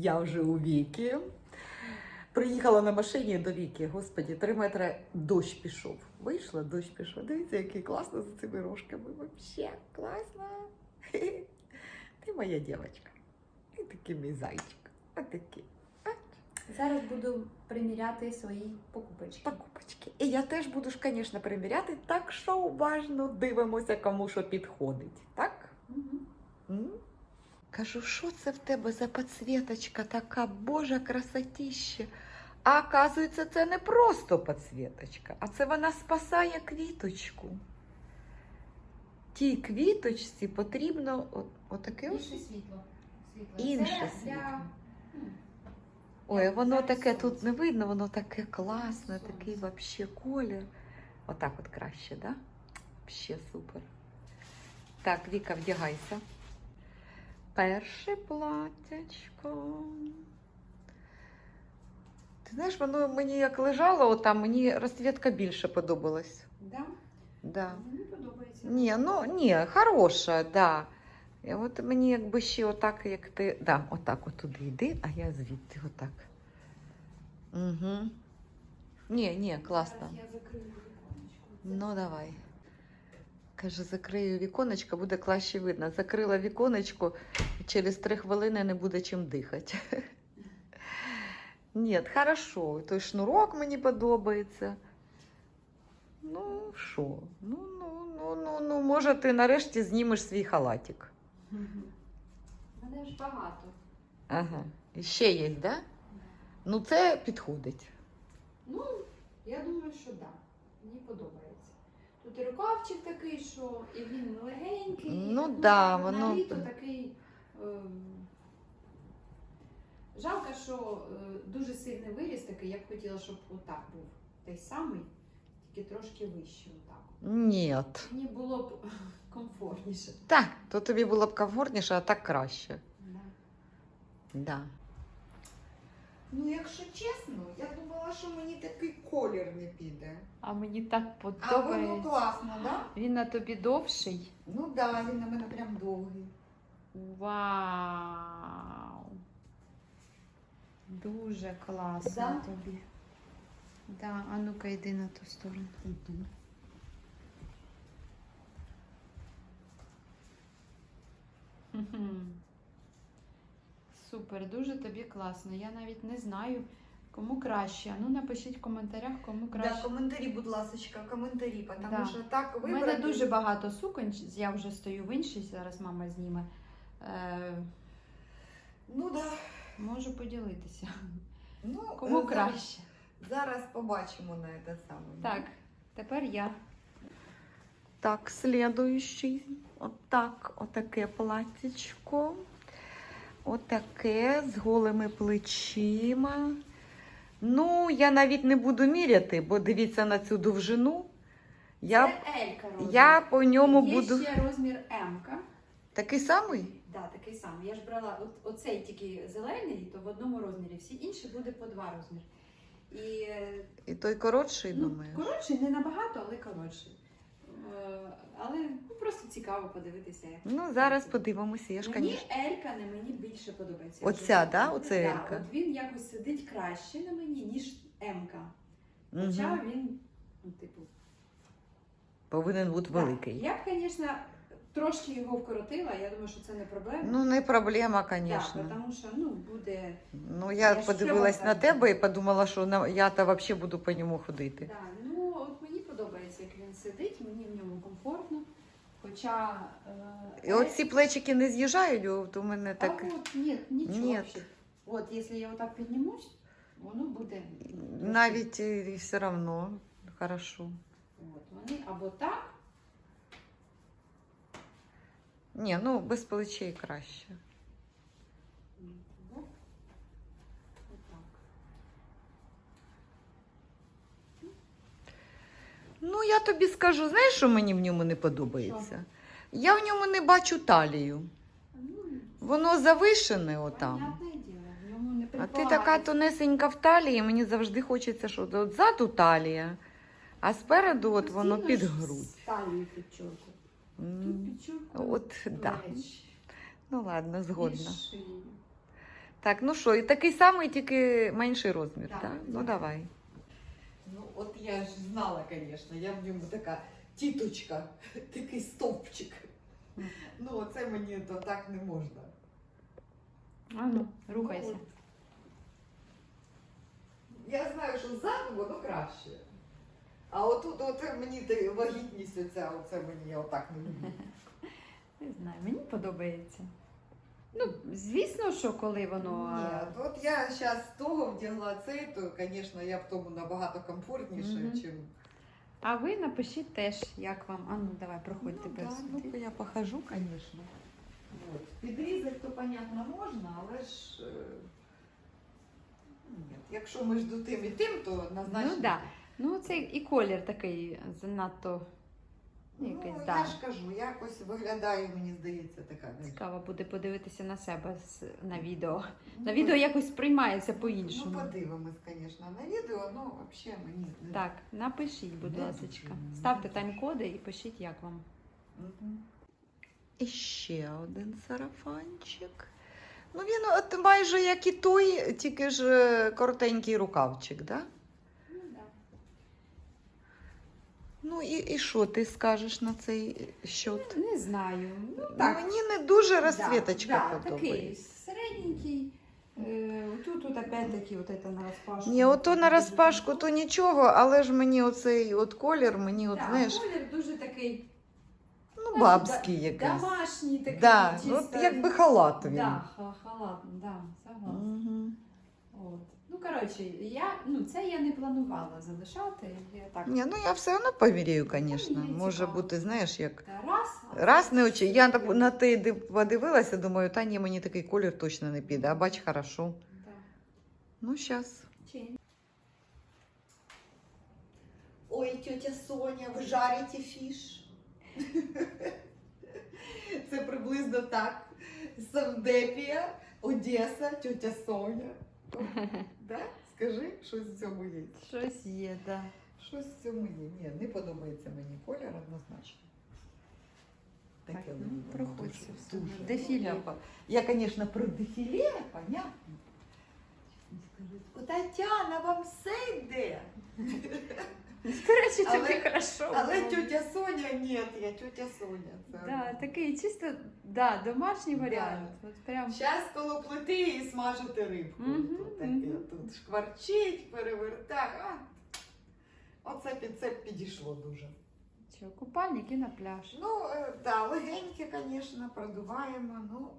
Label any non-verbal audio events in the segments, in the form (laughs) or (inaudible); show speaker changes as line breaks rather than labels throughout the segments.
Я вже у віки. Приїхала на машині до віки. Господі, три метри дощ пішов. Вийшла, дощ пішов. Дивіться, який класно за цими рожками. Вообще класно. (laughs) Ти моя дівчинка. І такий мій зайчик. Отакий.
Зараз буду приміряти свої покупочки.
Покупочки. І я теж буду ж, звісно, приміряти, так що уважно дивимося, кому що підходить. Так?
Мгм.
М? Кажу, що це в тебе за підсвіточка така, божа красотіще. А оказується, це не просто підсвіточка, а це вона спасає квіточку. Тій квіточці потрібно от, отаке.
Інше світло. світло.
Інше
Це
світло.
Для...
Ой, воно таке тут не видно, воно таке класне, такий вообще колір. Отак от краще, да? Вообще супер. Так, Віка, вдягайся. Перше платячко. Ти знаєш, воно мені як лежало, отам, мені розцвітка більше подобалась.
Да?
Да.
Мені подобається.
Ні, ну ні, хороша, да. І от мені якби ще отак, як ти. Да, отак от туди йди, а я звідти отак. Угу. Ні, ні, класно.
Я закрию віконечко.
Ну давай. Каже, закрию віконечко, буде краще видно. Закрила віконечко, і через три хвилини не буде чим дихати. (laughs) Ні, хорошо. Той шнурок мені подобається. Ну, що? Ну, ну, ну, ну, ну, може, ти нарешті знімеш свій халатик.
Мене ж багато.
Ага. І ще є, да? Ну, це підходить.
Ну, я думаю, що так. Да. Мені подобається. Тут і рукавчик такий, що і він легенький.
Ну
і,
да,
на
воно-
літо такий. ем, Жалко, що е, дуже сильний виріс такий, я б хотіла, щоб отак був той самий, тільки трошки вищий отак.
Ні.
Мені було б (laughs) комфортніше.
Так, то тобі було б комфортніше, а так краще.
Да.
Да. Ну, якщо чесно, я думала, що мені такий колір не піде.
А мені так
А воно
подобається.
класно, да?
Він на тобі довший.
Ну да, він на мене прям довгий.
Вау! Дуже класно
Да?
тобі. Да, а ну-ка йди на ту сторону. Мгм. Супер, дуже тобі класно. Я навіть не знаю, кому краще. Ну напишіть в коментарях, кому краще.
Да, коментарі, будь ласка, коментарі, тому
Да.
що так
У
вибрати...
мене дуже багато суконь, я вже стою в іншій, зараз мама зніме. Е,
Ну да.
можу поділитися.
Ну,
Кому
е,
краще?
Зараз побачимо на це саме.
Так, тепер я.
Так, слідуючий. Отак, отаке платтячко. Отаке з голими плечима. Ну, я навіть не буду міряти, бо дивіться на цю довжину. Я,
Це Елька розмір.
я по ньому
Є
буду.
ще розмір М.
Такий самий?
Да, такий самий. Я ж брала от, оцей тільки зелений, то в одному розмірі. Всі інші буде по два розміри. І е,
І той коротший,
ну,
думаю.
коротший, не набагато, але коротший. Е, Але ну, просто цікаво подивитися. Як
Ну, зараз подивимося. Я ж,
мені
звісно.
Елька на мені більше подобається.
Оця, да? Оце
Да,
Елька?
От він якось сидить краще на мені, ніж М-ка.
Мгм.
Хоча він, ну, типу,
Повинен бути
да.
великий.
Я б, звісно, трошки його вкоротила, я думаю, що це не проблема.
Ну, не проблема,
Так,
звісно.
тому що ну, буде.
Ну, я,
Я
подивилась на тебе і подумала, що я та взагалі буду по ньому ходити.
Да, ну, от мені подобається, як він сидить, мені в ньому комфортно. Хоча. Е,
І от ці плечики не з'їжджають, у мене
а
так.
от, ні, нічого.
Ні.
взагалі. От, якщо я отак піднімусь, воно буде.
Навіть і все одно хорошо.
От, вони або так,
Ні, ну без плечей краще.
або отак.
Ну, я тобі скажу, знаєш, що мені в ньому не подобається? Я в ньому не бачу талію.
Ну,
Воно завишене отам. А ти така тонесенька в талії, мені завжди хочеться, що от ззаду талія, а спереду от воно під грудь.
Підчорку.
От, да. Ну ладно, згодна. Так, ну що, і такий самий, тільки менший розмір,
так?
Ну давай. От я ж знала, звісно, я в ньому така тіточка, (laughs) такий стовпчик. Ну, оце мені то так не можна.
А ну, рухайся.
Ну, Я знаю, що ззаду воно краще. А отут оце мені вагітність оця, оце мені я отак не люблю. (laughs)
Не знаю, мені подобається. Ну, звісно, що коли воно.
Ні, от я зараз того вдягла цей, то, звісно, я в тому набагато комфортніше,
Мгм.
чим.
А ви напишіть теж, як вам. А ну давай, проходьте
Ну,
без.
да, ну-ка я похожу, звісно. От. Підрізати, то, понятно, можна, але ж. е, Ні, якщо між тим і тим, то однозначно.
Ну, да. Ну, це і колір такий занадто
Ну,
якийсь,
я
да.
ж кажу, якось виглядає, мені здається, така.
Цікаво буде подивитися на себе з- на відео.
Ну,
На відео якось сприймається
Ну,
по-іншому.
подивимось, звісно, на відео, ну, взагалі мені. не-
Так, напишіть, будь
Не
ласка.
дуже.
Ставте тайм-коди і пишіть, як вам.
Мгм. І ще один сарафанчик. Ну, він от майже як і той, тільки ж е, коротенький рукавчик, да?
Ну, да.
Ну і, і що ти скажеш на цей счет?
Не знаю. Ну, так.
Мені не дуже
Да,
розцвіточка
да, такий
подобається.
середненький. Е, Тут, тут опять-таки, вот это на розпашку.
Ні, ото на розпашку то нічого, але ж мені оцей от колір, мені от,
Да,
знаєш,
колір дуже такий
ну, бабський якийсь.
домашній, такий.
Да,
чисто...
от якби халат він.
Да, ха- халат, да, согласна.
Мгм.
От. Коротше, я, ну, це я не планувала залишати. Я так
Ні, ну я все одно повірю, звісно.
мені
Може
цікаво.
бути, знаєш, як.
та раз. а
Раз не очі. Я на- на те ди- подивилася, думаю, та ні, мені такий колір точно не піде. А бач, хорошо.
Да.
Ну.
Чи?
Ой, тетя Соня, ви жарите фіш. Це приблизно так. Савдепія, Одеса, тетя Соня. (laughs) Да? Скажи, щось в цьому є.
Щось є, да.
Щось в цьому є. Ні, не подобається мені колір однозначно.
Так,
Таке
ну,
воно
проходьте
дуже-
все.
дуже.
Дефіле.
Я, звісно, про дефіле, понятно. Скажуть, «О, Тетяна, вам все йде. (laughs) (laughs)
До речі,
Але-
тобі хорошо.
Але
було.
тетя Соня, ні, я тетя Соня. Це...
Да, такий чисто, да, домашній
Да.
варіант. От прям
Зараз коло плити і смажити рибку.
Мгм,
Тут, таке,
мгм.
тут шкварчить, перевертає. А. Оце під це підійшло дуже.
що, купальник і на пляж.
Ну, е, да, легеньке, звісно, продуваємо, ну,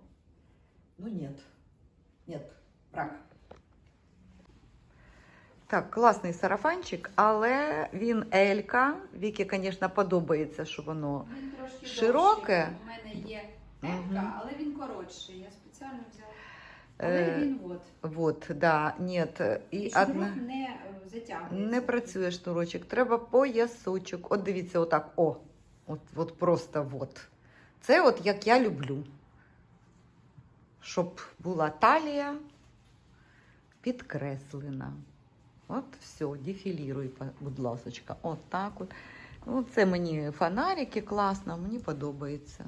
ну нет. Нет, брак. Так, класний сарафанчик, але він Елька. Вікі, звісно, подобається, що воно.
Він трошки
Широке?
довший. У мене є
Мгм.
Елька, але він коротший. Я спеціально взяла. Але
Е,
він от.
Вот, да, нет. І
І
одна.
не е, затягується.
Не працює шнурочок, треба поясочок. От дивіться, отак. О, от, от просто от. Це от як я люблю. Щоб була талія підкреслена. От все, дефіліруй, будь ласочка. От так от. Ну, це мені фонарики класно, мені подобається.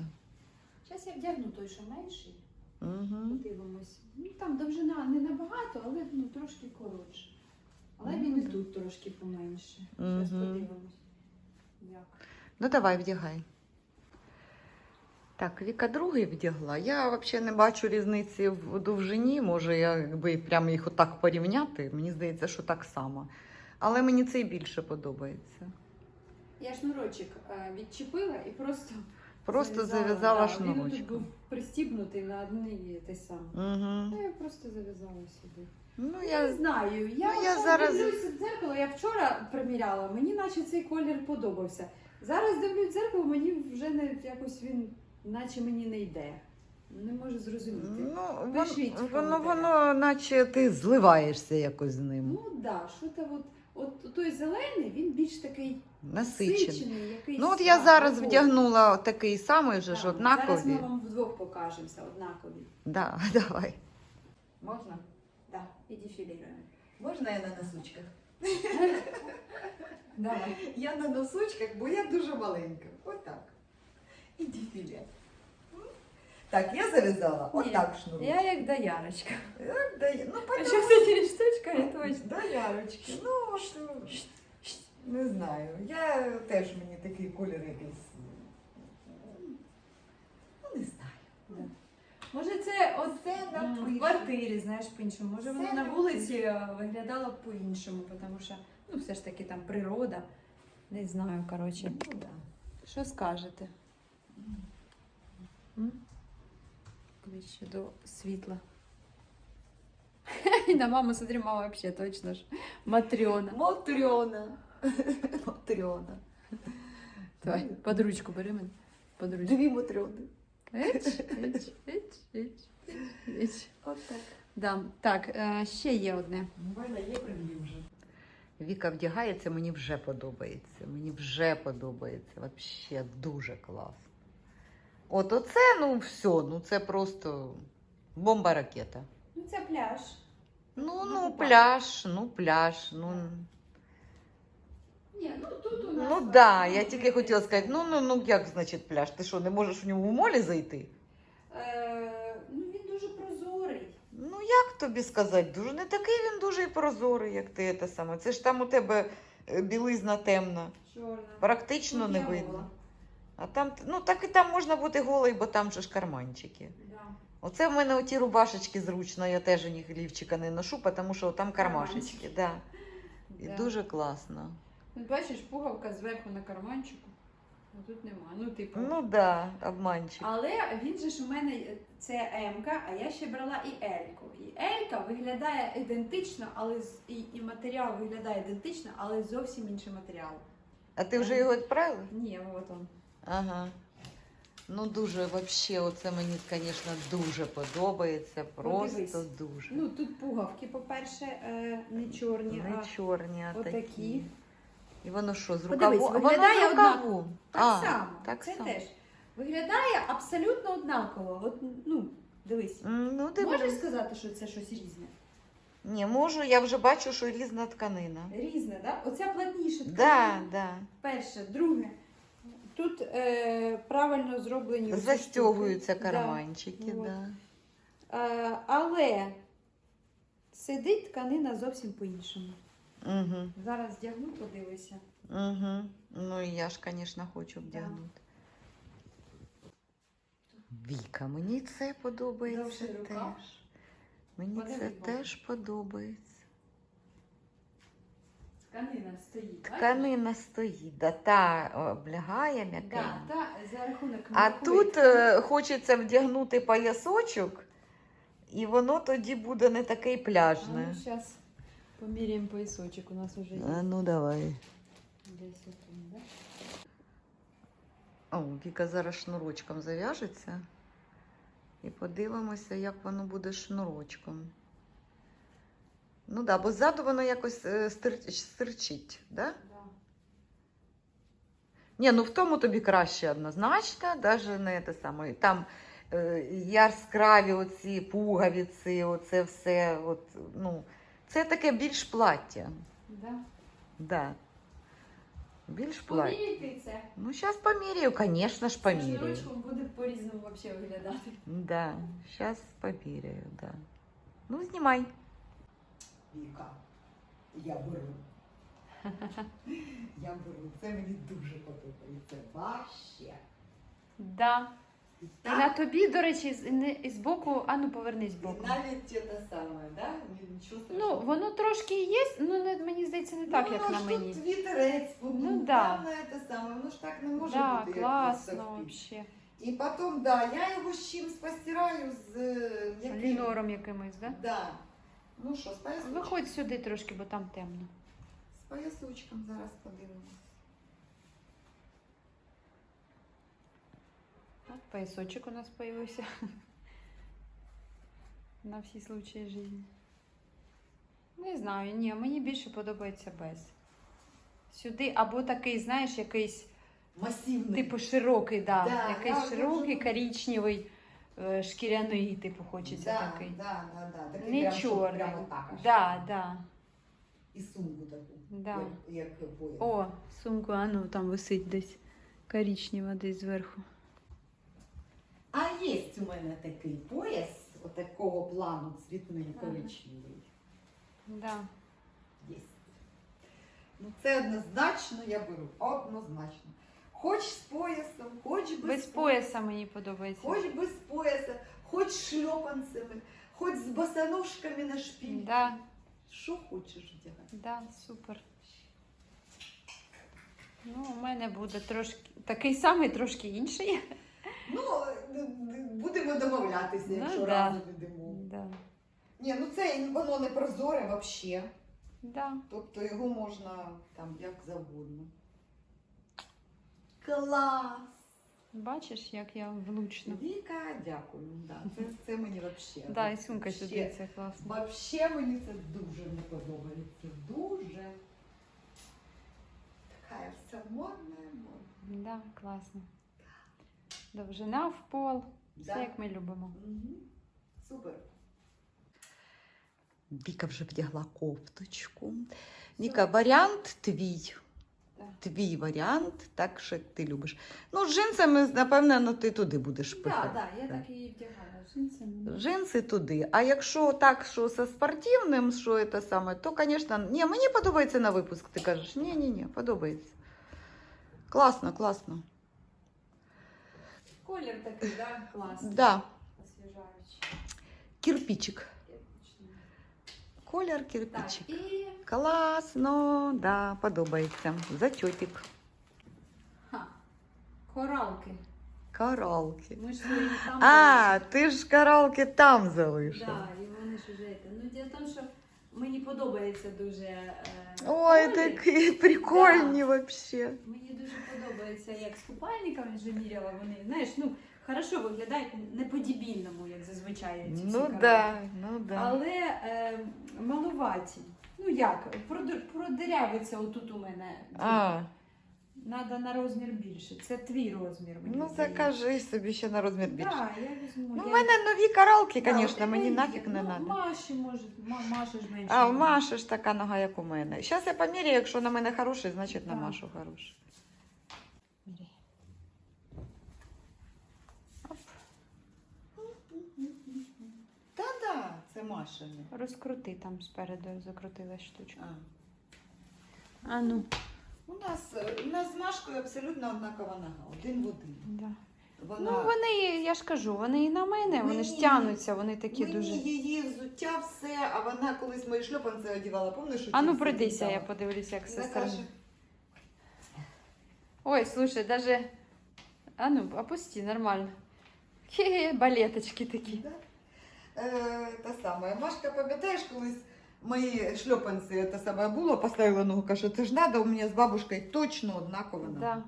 Зараз я вдягну той, що менший.
Угу.
Подивимось. Ну там довжина не набагато, але ну, трошки коротше. Але він і тут трошки поменше. Зараз
Мгм.
подивимось. Як.
Ну, давай, вдягай. Так, Віка другий вдягла. Я взагалі не бачу різниці в довжині. Може, я якби прямо їх отак порівняти. Мені здається, що так само. Але мені цей більше подобається.
Я шнурочок е, відчепила і просто,
Просто зав'язала
да, Він тут
шнурочком.
був пристібнутий на одне те саме.
Угу.
Ну, я просто зав'язала сюди.
Ну,
Не
я...
знаю. Я,
ну, я зараз-
дивлюся в дзеркало, я вчора приміряла, мені наче цей колір подобався. Зараз дивлюсь в дзеркало, мені вже не якось він, наче мені не йде. Не можу зрозуміти.
Ну,
Пишіть в
воно,
коментарях.
воно, наче ти зливаєшся якось з ним.
Ну так, да, що то от, от той зелений, він більш такий
Насичений.
насичений, якийсь.
Ну, от я
да,
зараз
такий.
вдягнула такий самий же ж
Так. Зараз ми вам вдвох покажемося, однакові.
Да, (laughs) давай. Можна?
Так, і дефіліруємо.
Можна я на носочках? (laughs)
Давай.
Я на носочках, бо я дуже маленька. Отак. І дефіле. Так, я зав'язала.
Ні,
Отак шнурочок.
Я як доярочка.
Так, да, ну,
А що з цією штучкою точно?
Да, Ярочки. Ну, от, не знаю. Я теж мені такий колір якийсь. Ну, не знаю.
Може, це от
Це напише.
квартирі, знаєш, по-іншому. Може,
Це
воно на вулиці е, виглядало б по-іншому, тому що, ну, все ж таки там природа. Не знаю, коротше.
Ну, да.
Що скажете? М? Ближче до світла. (laughs) І на маму смотри, мама взагалі точно ж. Матрьона.
Матрьона. (laughs) Матрьона.
Давай, под ручку бери мене. Под ручку.
Дві Матрьони.
Еч, еч, (laughs) еч, еч, еч.
От так.
Да. Так, е, ще є одне.
У мене є прев'ю вже. Віка вдягається, мені вже подобається. Мені вже подобається. Взагалі дуже класно. От оце, ну все, ну це просто бомба ракета.
Ну, це пляж.
Ну,
Ну,
ну, пляж, ну, пляж, ну.
Ні, ну тут у нас.
Ну так, да, я тільки хотіла сказати, ну, ну, ну як значить пляж? Ти що, не можеш в ньому в молі зайти?
Е, ну він дуже прозорий.
Ну, як тобі сказати, дуже не такий він дуже і прозорий, як ти те саме. Це ж там у тебе е, білизна темна.
Чорна.
Практично
Тут
не видно. А там, ну так і там можна бути голий, бо там же ж карманчики.
Да.
Оце в мене оті рубашечки зручно, я теж у них лівчика не ношу, тому що там кармашечки. Да. І
Да.
дуже класно.
Ну, бачиш, пуговка зверху на карманчику. А тут нема. Ну, типу.
Ну так, да, обманчик.
Але він же ж у мене це М-ка, а я ще брала і Ельку. І Елька виглядає ідентично, але і, і матеріал виглядає ідентично, але зовсім інший матеріал.
А ти вже його відправила?
Ні, от он.
Ага. Ну дуже, взагалі, оце мені, звісно, дуже подобається. Просто
Подивись.
дуже.
Ну тут пуговки, по-перше, е, не чорні,
Не
а
чорні, а
отакі.
такі. І воно що, з
Подивись,
рукаву?
виглядає
воно з
однаково.
рукаву.
Так
а,
само.
Так
це
само.
теж. Виглядає абсолютно однаково. От, ну, дивись.
М, Ну,
Можеш сказати, що це щось різне?
Ні, можу, я вже бачу, що різна тканина.
Різне, так? Да? Оця плотніша
Да,
тканина.
да.
Перше, друге. Тут е, правильно зроблені оці
Застягуються
штуки.
карманчики,
Вот.
да.
Да. Е, але сидить тканина зовсім по-іншому.
Угу,
Зараз вдягну, подивися.
угу. Ну і я ж, звісно, хочу вдягнути. Віка, мені це подобається
Довший
теж.
рукав.
Мені
Подивись,
це теж подобається.
Тканина стоїть.
Тканина стоїть, да, та облягає
Да, та, за рахунок
А
м'якої
тут е, хочеться вдягнути поясочок, і воно тоді буде не таке
А ну,
пляжне.
зараз поміряємо поясочок, у нас вже є.
А, ну давай.
Десь отут, да?
О, Віка зараз шнурочком зав'яжеться. І подивимося, як воно буде шнурочком. Ну так, да, бо ззаду воно якось е, стир- стирчить, да?
Да.
Ні, ну в тому тобі краще однозначно, навіть не те саме. Там е, яскраві оці пуговиці, оце все. От, ну, це таке більш плаття.
Да.
Да. Більш плаття.
Поміряйте це.
Ну, зараз поміряю, звісно ж, поміряю.
Шнурочком буде по-різному вообще виглядати.
Да, сейчас поміряю, да. Ну, знімай. Віка, я беру. я беру. Це мені дуже подобається. Ваще.
Да. І на тобі, до речі, з, не, і збоку, а ну повернись збоку.
навіть те саме, да? Нічого
Ну, воно трошки є, ну не, мені здається, не так, як на мені.
Тут вітерець,
Ну, да.
те саме, воно ж так не може
Да,
бути.
класно вообще.
І потім, да, я його з чимось постираю з е, яким-
Лінором якимось, да?
Да. Ну що, з поясочком?
Виходь сюди трошки, бо там темно.
З поясочком зараз подивимось.
От поясочок у нас появився. (laughs) На всі случаї життя. Не знаю, ні, мені більше подобається без. Сюди або такий, знаєш, якийсь,
Масивний.
типу, широкий, да.
Да,
якийсь
да,
широкий, коричневий, е, шкіряний, типу, хочеться
да,
такий.
Да, да, да. Такий
Не
прям,
чорний.
Прямо так аж.
Да, да.
І сумку таку.
Да.
Як, як пояс.
О, сумку, а ну там висить десь коричнева десь зверху.
А є у мене такий пояс, отакого плану цвітний
Ага.
коричневий.
Да.
Є. Ну це однозначно я беру. Однозначно. Хоч з поясом, хоч без,
Без пояса мені подобається.
Хоч без пояса, хоч з шльопанцями, хоч з босоножками на шпіль.
Да,
Що хочеш вдягати.
да, супер. Ну, у мене буде трошки такий самий, трошки інший.
Ну, будемо домовлятися,
Ну,
якщо
да.
разом йдемо.
Да.
Ні, ну це воно не прозоре взагалі.
Да.
Тобто його можна там як завгодно. Клас!
Бачиш, як я влучно.
Віка, дякую. Да, це, це мені взагалі.
Да, і сумка сюди, це класно.
Взагалі мені це дуже не подобається. Дуже. Така вся модна, модна.
Да, класно. Довжина в пол. Все
Да.
як ми любимо.
Мгм. Супер. Віка вже вдягла кофточку. Віка, варіант твій.
Так.
Твій варіант, так що ти любиш. Ну, з джинсами, напевно, ну, ти туди будеш
Так,
пихати.
да, я так і вдягала джинсами.
Джинси туди. А якщо так, що зі спортивним, що це саме, то, звісно, ні, мені подобається на випуск. Ти кажеш, ні, ні, ні, подобається. Класно, класно.
Колір такий, да, класний,
Да,
освіжаючий.
кирпичик.
Кирпичний.
Колір
Так,
кирпичик.
і
Класно, да, подобається. Зачотик.
ха, коралки.
Коралки.
Ми ж свої там
А,
залишили.
ти ж коралки там залишив.
Да, і вони ж уже. це. Ну, діло в тому, що мені подобається дуже. Е,
Ой,
колір.
такі прикольні вообще.
Мені дуже подобається, як з купальниками вже міряла. Вони, знаєш, ну, Хорошо виглядають не по-дебільному, як зазвичай. ці всі
Ну
коралки.
да, ну да.
Але е, малуваті. Ну як, продир- продирявиться отут у мене.
А,
Надо на розмір більше. Це твій розмір. Мені
ну
здається.
закажи собі ще на розмір більше.
Так, я візьму.
Ну,
я...
в мене нові коралки,
Да,
звісно,
тебе
мені
є.
нафіг не
ну,
треба.
Маші може, Ма- Маша ж менше.
А в. Маші ж така нога, як у мене. Зараз я поміряю, якщо на мене хороший, значить на
Так.
Машу хороший.
Міряй. Оп.
Та-да.
Розкрути там спереду, закрутила штучку.
А.
А ну.
У нас, у нас з Машкою абсолютно однакова нога, один в один.
Да.
Вона...
Ну, вони, я ж кажу, вони і на мене, вони ж тянуться, вони такі
Мені
дуже.
її взуття все, а вона колись мої шльопанці одягала, пам'ятаєш?
А ну пройдися, я подивлюся, як сторони.
каже,
Ой, слушай, даже. А ну, опусти, нормально. Хе-хе, балеточки такі.
Да? Е, та саме. Машка, пам'ятаєш, колись мої шльопанці те саме було, поставила ногу, каже, це ж треба, у мене з бабушкою точно однакова нога.
Да.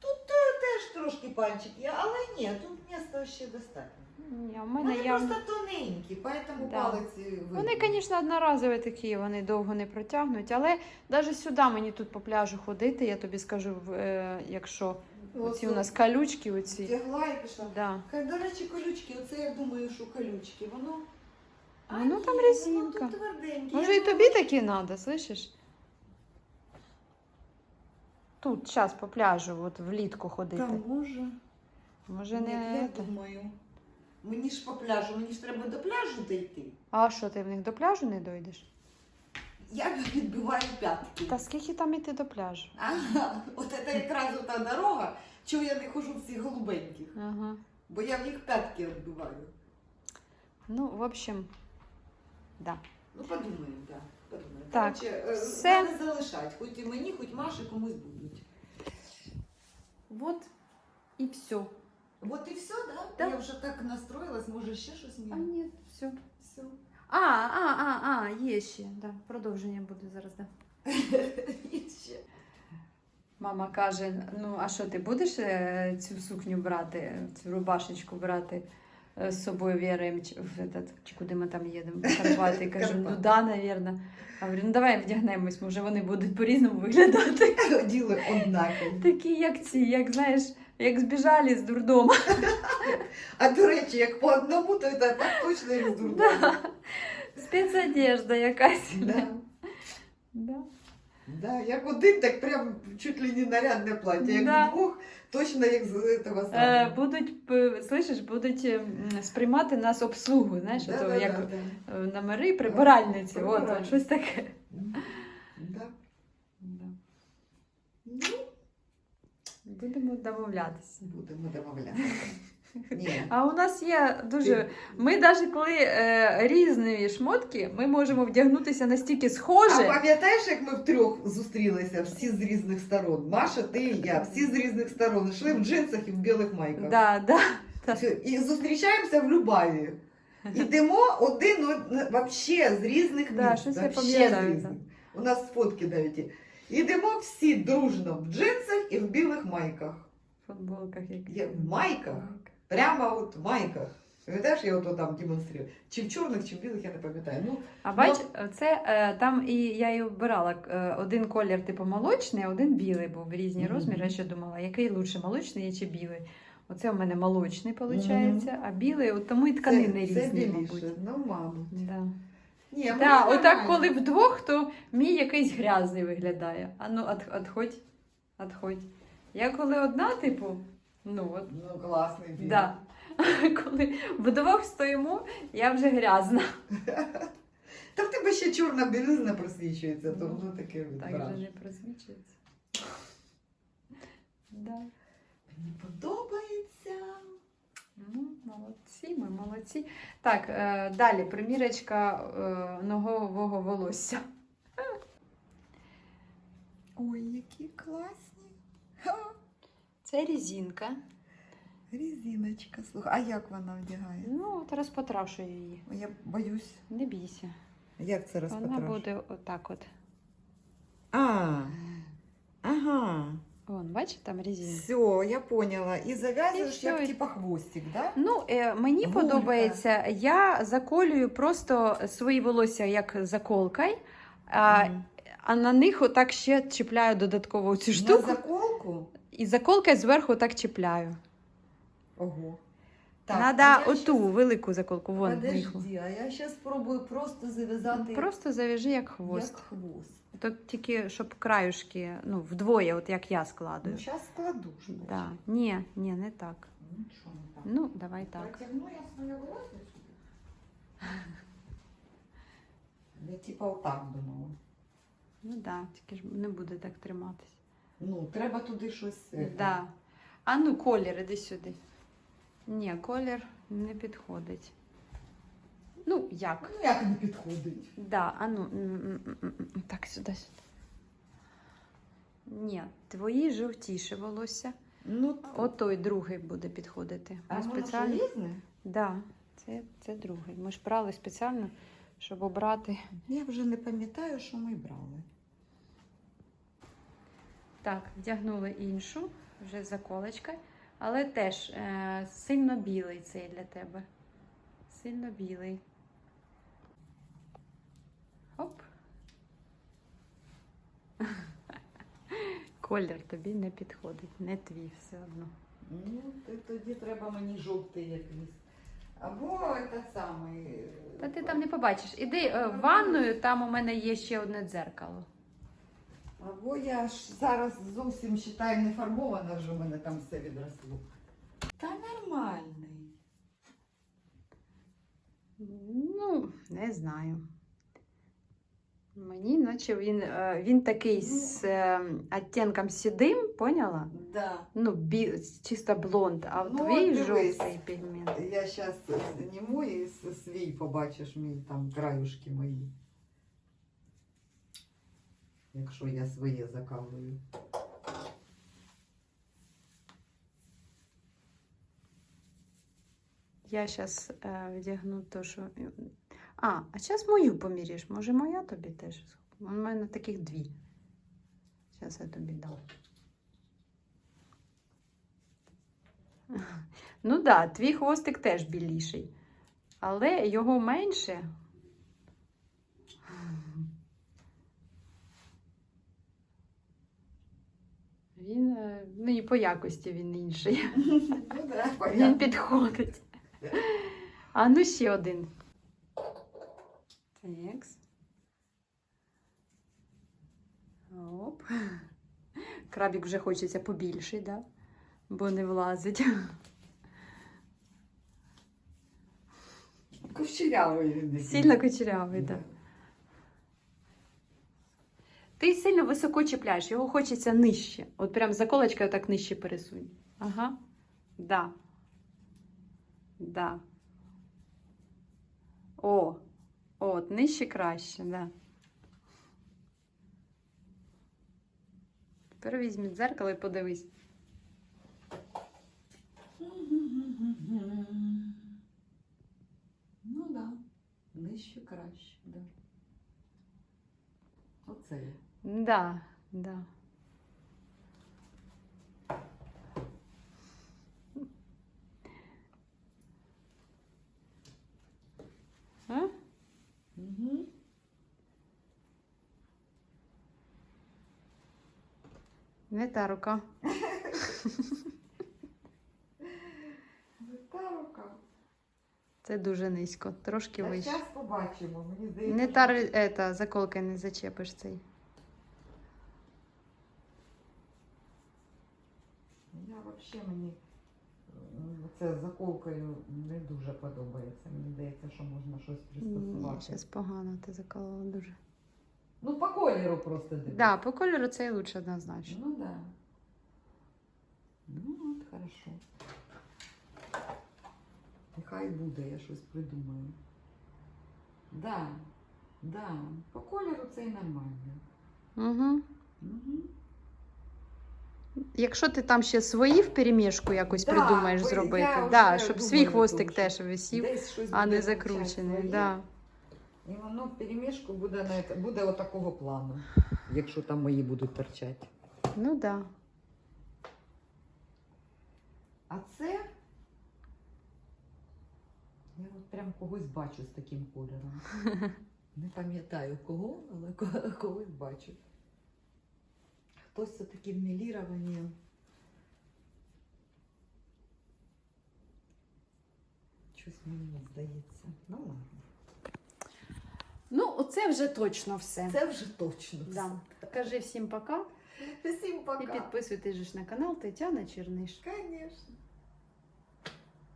Тут е, теж трошки пальчики, але ні, тут місця ще достатньо.
Ні, у
Вони
я...
просто тоненькі, поэтому
Да.
палець і видно.
Вони, звісно, одноразові такі, вони довго не протягнуть, але навіть сюди мені тут по пляжу ходити, я тобі скажу, е, якщо оці у нас колючки, оці.
Вдягла і пішла.
Да.
Ка- До речі, колючки, оце я думаю, що колючки, воно. А
Воно
ні,
там
Воно
резинка.
тут тверденьке.
Може
Я
і тобі такі треба, слышиш? Тут, зараз по пляжу, от влітку ходити.
Та може.
Може
Ні,
не.
я
це?
думаю. Мені ж по пляжу, мені ж треба до пляжу дійти.
А що, ти в них до пляжу не дойдеш?
Я відбиваю п'ятки.
Та скільки там іти до пляжу?
Ага, от це якраз та дорога, чого я не хожу в цих голубеньких,
Ага.
бо я в них п'ятки відбиваю.
Ну, в общем, да.
Ну, подумаємо, так. Подумаємо.
Так,
Коротше, е,
все.
Треба залишати, хоч і мені, хоч Маші комусь будуть.
Вот і все.
От і все, да?
Да.
Я вже так настроїлась, може ще щось
А
мені.
ні, все.
Все.
А, а, а, а, є ще. Да. Продовження буде зараз, да. (laughs)
І ще.
Мама каже: ну, а що ти будеш е, цю сукню брати, цю рубашечку брати е, з собою віраємо в этот, чи куди ми там їдемо? в Карпати. Кажу, ну да, навірно. А говорю, ну давай вдягнемось, може вони будуть по-різному виглядати.
Діли однакові.
Такі, як ці, як знаєш, як збіжали з дурдома.
А до речі, як по одному, то так точно і з дурдому.
Спецодежда якась.
Да.
Да.
Да, як один, так прям чуть ли не нарядне плаття. Як
Да.
двох, точно як з того
Е, будуть, п- слышиш, будуть ем, сприймати нас обслугу, знаєш,
Да,
ото
да,
як
да, да.
е, номери прибиральниці, от,
Прибиральниці.
от щось таке.
Да.
Да.
Ну,
Будемо домовлятися.
будемо домовлятися. Ні.
А у нас є дуже. Ми навіть коли е, різні шмотки, ми можемо вдягнутися настільки
А пам'ятаєш, як ми втрьох зустрілися всі з різних сторон? Маша, ти і я, всі з різних сторон. Йшли в джинсах і в білих майках.
Да, да.
Все, І зустрічаємося в Любаві. Ідемо один од- вообще з різних
Да,
міст.
щось я пам'ятаю,
різних. У нас фотки навіть. Ідемо всі дружно в джинсах і в білих майках.
В футболках яких.
Я в майках. Прямо от в майках. Пам'ятаєш, я ото там демонструю. Чи в чорних, чи в білих, я не пам'ятаю. Ну,
А бач, це е, там і я і обирала е, один колір, типу молочний, а один білий був різні
Мгм.
розміри. Я ще думала, який лучше, молочний чи білий. Оце у мене молочний виходить, а білий, от тому і тканини
це, це
різні,
біліше.
мабуть.
Ну, мабуть.
Да.
Ні, ну,
Да, отак,
нормально.
коли вдвох, то мій якийсь грязний виглядає. А ну, от, отходь, отходь. Я коли одна, типу, ну от,
Ну, класний білий.
да. (laughs) коли вдвох стоїмо, я вже грязна. (laughs)
Та в тебе ще чорна білизна просвічується, то
Ну,
воно таке
Так
відбирає.
же не просвічується. (laughs) Да.
Мені подобається.
Ну, молодці, ми молодці. Так, е, далі примірочка е, ногового волосся.
Ой, які класні.
Це резинка.
резиночка. Слухай, а як вона вдягає?
Ну, от розпотрашую її.
Я боюсь.
Не бійся.
Як це
Вона буде отак от.
А, ага.
Вон, бачиш, там резинка.
Все, я поняла. І
І
зав'язуєш
всьо,
як
і-
типа хвостик, да?
Ну, е, мені
Гулька.
подобається, я заколюю просто свої волосся як заколкою, а,
Мгм.
а на них отак ще чіпляю додатково цю
На заколку?
І заколкою зверху так чіпляю.
Ого.
Надо
а я
оту велику заколку. Вон
Подожди,
вийшло.
а я зараз спробую просто зав'язати
Просто зав'яжи як хвост.
як хвост.
Тут тільки, щоб краюшки, ну, вдвоє, от як я складую.
Ну, зараз складу ж. може.
Да. Ні, ні, не так.
Нічого не так.
Ну, давай так.
Протягну я своє волосся. Я типа отак думала.
Ну да, тільки ж не буде так триматись.
Ну, треба туди щось. е,
Да. А ну, колір, іди сюди. Ні, колір не підходить. Ну, як?
Ну, як не підходить.
Да, а ну, так, сюди, сюди. Ні, твої жовтіше волосся.
Ну,
От той другий буде підходити.
а
Ми
воно
спеціально...
різне?
Да, це, це другий. Ми ж брали спеціально, щоб обрати.
Я вже не пам'ятаю, що ми брали.
Так, вдягнули іншу, вже заколочка, але теж е, сильно білий цей для тебе. Сильно білий. Оп. (laughs) Колір тобі не підходить, не твій все одно.
Ну, тоді треба мені жовтий якийсь. Або це саме.
Та ти там не побачиш. Іди е, в ванною, там у мене є ще одне дзеркало.
Або я ж зараз зовсім вважаю не фарбована, вже в мене там все відросло. Та нормальний.
Ну, не знаю. Мені, наче він, е, він такий з е, оттінком сідим, поняла?
Да.
Ну, бі, чисто блонд, а
Ну,
твій жовтий пігмент.
Я зараз зніму і свій побачиш мій там краюшки мої. Якщо я своє закалую.
Я зараз е, вдягну то, що. А, а зараз мою поміряєш. Може, моя тобі теж? У мене таких дві. Зараз я тобі дам. Ну так, да, твій хвостик теж біліший. Але його менше. Він, е, ну і по якості він інший.
Ну, (laughs)
Він підходить. А ну ще один. Такс. Оп. Крабік вже хочеться побільший, да? бо не влазить.
Кучерявий.
Сильно кучерявий, так.
Да.
Ти сильно високо чіпляєш, його хочеться нижче. От прям заколочкою так нижче пересунь. Ага. Да. Да. О. От, нижче краще, да. Тепер візьмі дзеркало і подивись.
Ну да. Нижче краще, да. Оце.
Да, да. А?
Угу.
Не та рука.
Та рука.
Це дуже низько, трошки вище.
зараз побачимо. Мені здається,
Не та ри- ета, заколки не зачепиш цей.
Взагалі мені це заколкою не дуже подобається. Мені здається, що можна щось
Ні,
пристосувати.
зараз погано ти заколола дуже.
Ну, по кольору просто дивись.
да, по кольору цей лучше однозначно.
Ну да. Ну от хорошо. Нехай буде, я щось придумаю. Да, да. По кольору це і нормально.
Угу. Якщо ти там ще свої вперемішку якось
Да,
придумаєш зробити,
я
да,
вже
щоб
думаю
свій хвостик
дуже.
теж висів,
Десь щось
а
буде
не закручений. Да.
І воно в перемішку буде, на, буде отакого плану, якщо там мої будуть торчати.
Ну да.
А це я от прям когось бачу з таким кольором. (laughs) Не пам'ятаю кого, але ко- когось бачу. Хтось з таким вміліровані. Щось мені не здається. Ну ладно.
Ну, оце вже точно все.
Це вже точно.
Да. Кажи всім пока
Всім пока.
і підписуйтесь ж на канал Тетяна Черниш.
Конечно.